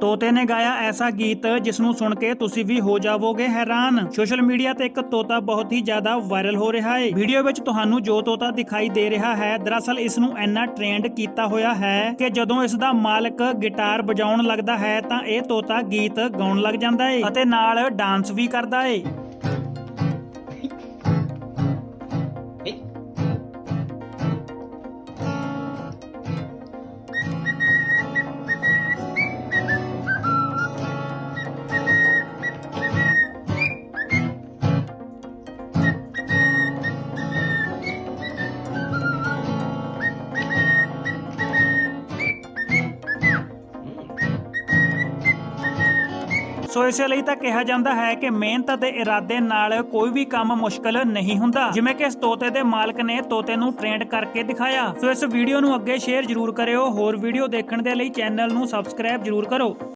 ਤੋਤੇ ਨੇ ਗਾਇਆ ਐਸਾ ਗੀਤ ਜਿਸ ਨੂੰ ਸੁਣ ਕੇ ਤੁਸੀਂ ਵੀ ਹੋ ਜਾਵੋਗੇ ਹੈਰਾਨ। ਸੋਸ਼ਲ ਮੀਡੀਆ ਤੇ ਇੱਕ ਤੋਤਾ ਬਹੁਤ ਹੀ ਜ਼ਿਆਦਾ ਵਾਇਰਲ ਹੋ ਰਿਹਾ ਹੈ ਵੀਡੀਓ ਵਿੱਚ ਤੁਹਾਨੂੰ ਜੋ ਤੋਤਾ ਦਿਖਾਈ ਦੇ ਰਿਹਾ ਹੈ, ਦਰਅਸਲ ਇਸ ਨੂੰ ਇੰਨਾ ਟ੍ਰੈਂਡ ਕੀਤਾ ਹੋਇਆ ਹੈ ਕਿ ਜਦੋਂ ਇਸ ਦਾ ਮਾਲਕ ਗਿਟਾਰ ਵਜਾਉਣ ਲੱਗਦਾ ਹੈ ਤਾਂ ਇਹ ਤੋਤਾ ਗੀਤ ਗਾਉਣ ਲੱਗ ਜਾਂਦਾ ਹੈ ਅਤੇ ਨਾਲ ਡਾਂਸ ਵੀ ਕਰਦਾ ਹੈ ਸੋ ਇਸੇ ਲਈ ਤਾਂ ਕਿਹਾ ਜਾਂਦਾ ਹੈ ਕਿ ਮਿਹਨਤ ਅਤੇ ਇਰਾਦੇ ਨਾਲ ਕੋਈ ਵੀ ਕੰਮ ਮੁਸ਼ਕਲ ਨਹੀਂ ਹੁੰਦਾ। ਜਿਵੇਂ ਕਿ ਇਸ ਤੋਤੇ ਦੇ ਮਾਲਕ ਨੇ ਤੋਤੇ ਨੂੰ ਟ੍ਰੇਨਡ ਕਰਕੇ ਦਿਖਾਇਆ। ਸੋ ਇਸ ਵੀਡੀਓ ਨੂੰ ਅੱਗੇ ਸ਼ੇਅਰ ਜ਼ਰੂਰ ਕਰਿਓ। ਹੋਰ ਵੀਡੀਓ ਦੇਖਣ ਦੇ ਲਈ ਚੈਨਲ ਨੂੰ ਸਬਸਕ੍ਰਾਈਬ ਜ਼ਰੂਰ ਕਰੋ।